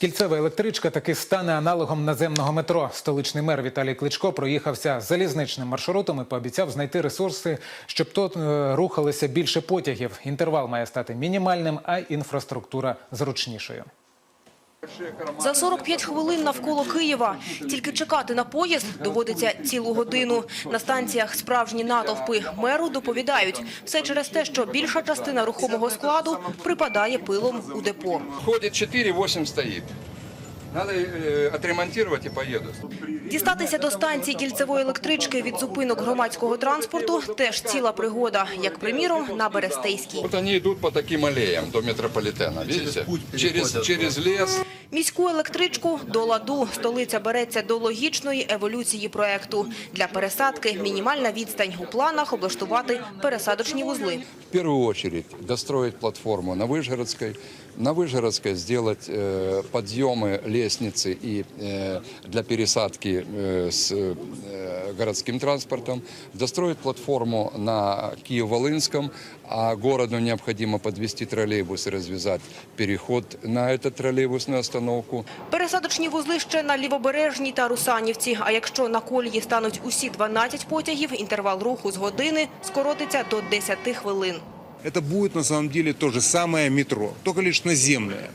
Кільцева електричка таки стане аналогом наземного метро. Столичний мер Віталій Кличко проїхався залізничним маршрутом і пообіцяв знайти ресурси, щоб тут е, рухалися більше потягів. Інтервал має стати мінімальним, а інфраструктура зручнішою. За 45 хвилин навколо Києва. Тільки чекати на поїзд доводиться цілу годину. На станціях справжні натовпи. Меру доповідають. Все через те, що більша частина рухомого складу припадає пилом у депо. Ходить 4, 8 стоит. Надо э, і поїду. Дістатися до станції кільцевої електрички від зупинок громадського транспорту теж ціла пригода, як, приміром, на Берестейській. Вот йдуть идут по таким алеям до метрополітена. видите? Через, через лес. Міську електричку до ладу. Столиця береться до логічної еволюції проекту. Для пересадки мінімальна відстань. У планах облаштувати пересадочні вузли. В первую очередь достроить платформу на Выжгородской. На Выжгородской сделать э, подъемы, лестницы и э, для пересадки э, с э, городским транспортом. Достроить платформу на Киев-Волынском, а городу необходимо подвести троллейбус и развязать переход на эту троллейбусную остановку. Пересадочні вузли ще на Лівобережній та Русанівці. А якщо на колії стануть усі 12 потягів, інтервал руху з години скоротиться до 10 хвилин. Это будет на самом деле то же самое метро, только лишь наземное,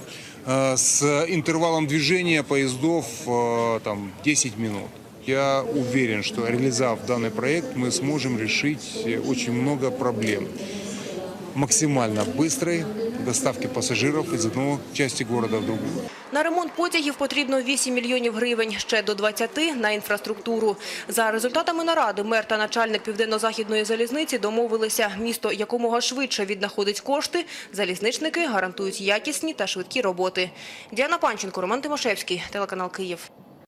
э, с интервалом движения поездов э, там, 10 минут. Я уверен, что реализовав данный проект, мы сможем решить э, очень много проблем. Максимально быстрой доставки пассажиров из одной части города в другую. На ремонт потягів потрібно 8 мільйонів гривень, ще до 20 – на інфраструктуру. За результатами наради мер та начальник Південно-Західної залізниці домовилися, місто якомога швидше віднаходить кошти, залізничники гарантують якісні та швидкі роботи. Діана Панченко, Роман Тимошевський, телеканал «Київ».